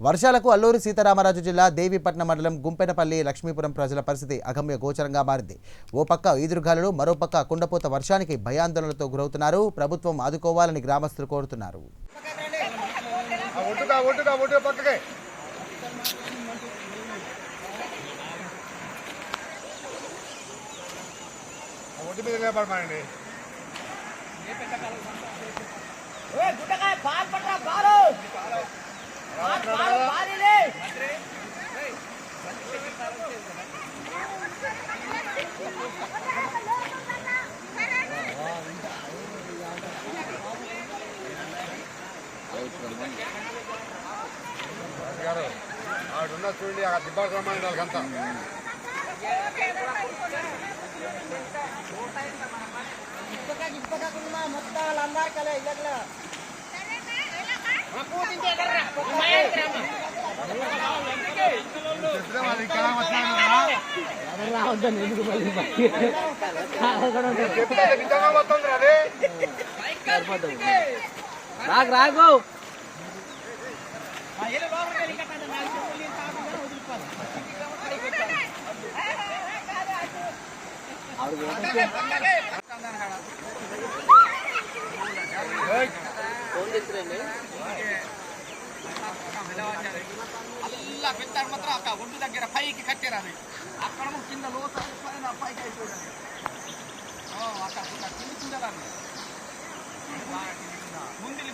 వర్షాలకు అల్లూరి సీతారామరాజు జిల్లా దేవీపట్నం మండలం గుంపెనపల్లి లక్ష్మీపురం ప్రజల పరిస్థితి అగమ్య గోచరంగా మారింది ఓ పక్క ఈదురుగాలులు మరో పక్క కుండపోత వర్షానికి భయాందోళనలతో గురవుతున్నారు ప్రభుత్వం ఆదుకోవాలని గ్రామస్తులు కోరుతున్నారు గుట్టకాయ పాలు పట్టరా పాలు పాలు పాలిలే గారు ఆడున్న చూడండి ఆ దిబ్బా వాళ్ళకంతా చెప్తే వస్తుంది అదే రాకు రాకు అల్లా పెద్దాడు మాత్రం అక్కడ ఒడ్డు దగ్గర పైకి కట్టారు అక్కడ కింద లోత పైన పైకి అయిపోయాడు అక్కడ కింద కింది కిందదాన్ని ముందు మధ్య చెట్టు కట్టారు కూడా ఈ మధ్య ఆ వైరు మధ్య చెట్టు కట్టినట్టు అదేమో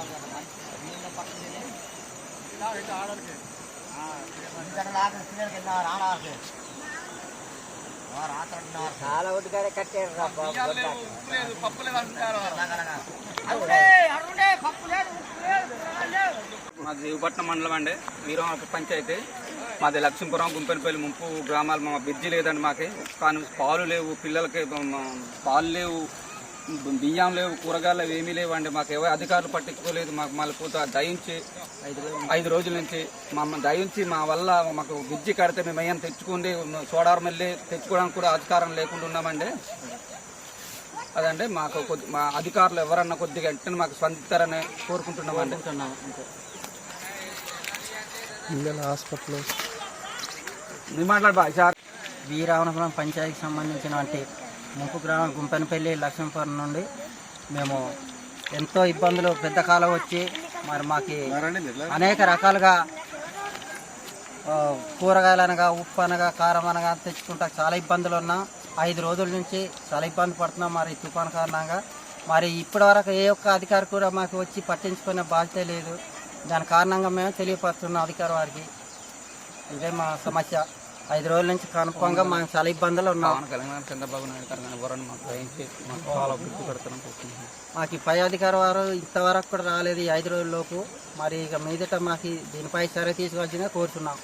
లేదు కూరగాయలు లేవు. మాది దేవపట్నం మండలం అండి. వీరం పంచాయతీ. మాది లక్ష్మీపురం గుంపెనపల్లి ముంపు గ్రామాలు. మా బ్రిడ్జి లేదండి మాకు. కానీ పాలు లేవు పిల్లలకి పాలు లేవు. బియ్యం లేవు కూరగాయలు ఏమీ లేవు అండి. మాకు ఎవరు అధికారులు పట్టించుకోలేదు. మాకు మళ్ళీ పూత దయించి ఐదు రోజుల నుంచి. మా దయించి మా వల్ల మాకు బ్రిడ్జి కడితే మేము అయ్యాన్ని తెచ్చుకుండి సోడారం వెళ్ళి తెచ్చుకోవడానికి కూడా అధికారం లేకుండా ఉన్నామండి. అదండి మాకు కొద్ది మా అధికారులు ఎవరన్నా కొద్దిగా వెంటనే మాకు స్పందిస్తారని కోరుకుంటున్నామండి. మీరు మాట్లాడు బాయ్ సార్. వీరావనపురం పంచాయతీకి సంబంధించినటువంటి ముంపు గ్రామం గుంపెనపల్లి లక్ష్మీపురం నుండి మేము ఎంతో ఇబ్బందులు పెద్ద కాలం వచ్చి మరి మాకు అనేక రకాలుగా కూరగాయలు అనగా ఉప్పు అనగా కారం అనగా తెచ్చుకుంటా చాలా ఇబ్బందులు ఉన్నాం. ఐదు రోజుల నుంచి చాలా ఇబ్బంది పడుతున్నాం మరి తుఫాను కారణంగా. మరి ఇప్పటి వరకు ఏ ఒక్క అధికారి కూడా మాకు వచ్చి పట్టించుకునే బాధ్యత లేదు. దాని కారణంగా మేము తెలియపరుస్తున్నాం అధికారి వారికి ఇదే మా సమస్య. ఐదు రోజుల నుంచి కనుపంగా మేము చాలా ఇబ్బందులు ఉన్నాం. కళ్యాణ్ చంద్రబాబు నాయుడు గారు మాకు దయించి మాకు చాలా మాకు ఈ పై అధికారి వారు ఇంతవరకు కూడా రాలేదు ఈ ఐదు రోజుల్లోపు మరి ఇక మీదట మాకు దీనిపై చర్య తీసుకోవాల్సిందిగా కోరుతున్నాం